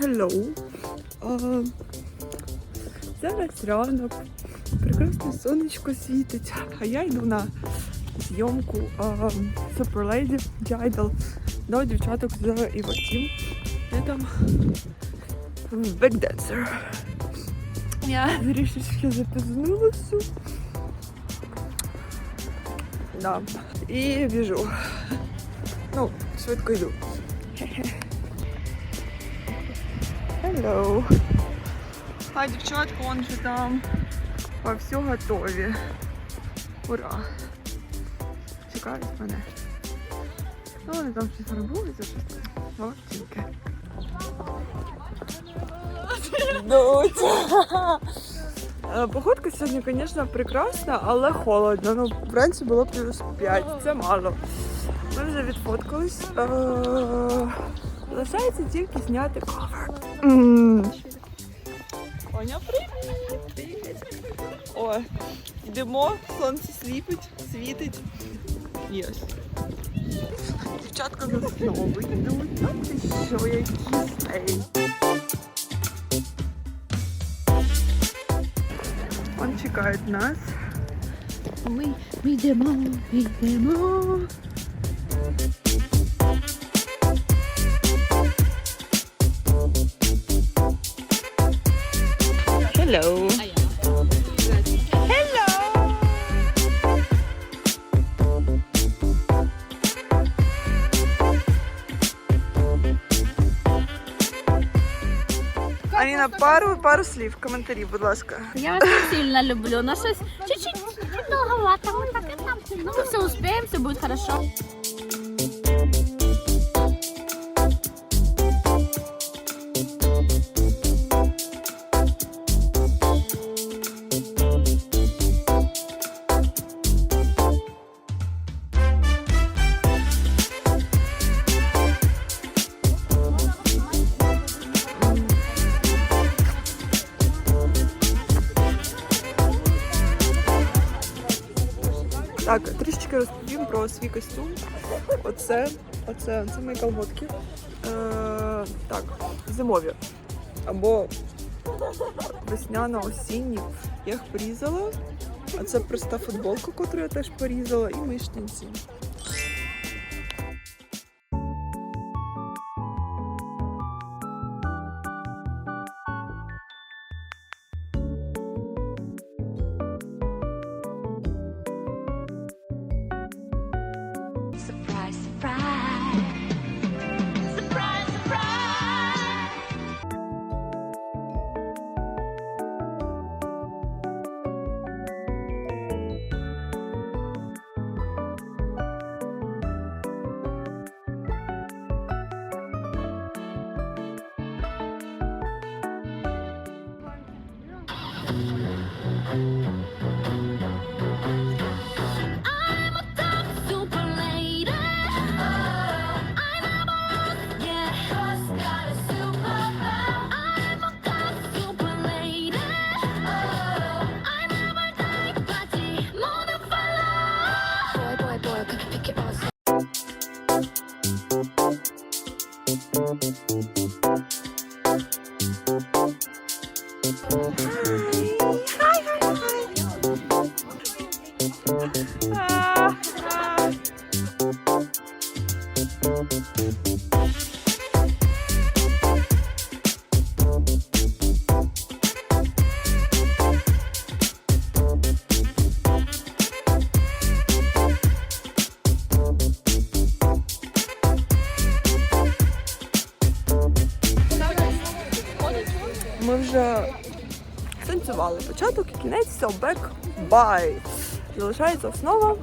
Hello. А, зараз ранок. Прекрасне сонечко світить, а я йду на зйомку Super Lady Idol до дівчаток з Evo Я там Dancer. Я трішечки запізнилася. Да. І біжу. Ну, швидко йду. Hello. А дівчатка, вон же там вовсю готові. Ура! Чекають мене. Ну, вони там щось фарбуються, щось. Молодчинки. Доця! Е, Погодка сьогодні, звісно, прекрасна, але холодно. Ну, вранці було плюс 5, це мало. Ми вже відфоткались. Е, Лишається тільки зняти ковер. Оня, привіт! О, йдемо, сонце сліпить, світить. Єс. Дівчатка за знову йдуть. А ти що, які ей. Он чекають нас. Ми, ми йдемо, ми йдемо. Hello. Hello. Аліна, пару, пару слів, коментарів, будь ласка. Я вас не сильно люблю, но щось чуть-чуть долговато. Ми так і там. Ну, ми все успеем, все будет хорошо. Так, трішечки розповім про свій костюм. Оце, оце, це мої колготки. Е, так, зимові. Або весняно-осінні. Я їх порізала. А це проста футболка, яку я теж порізала, і мої. Surprise, surprise. Surprise, Ми вже танцювали початок і кінець, все, бек, бай. Залишається основа.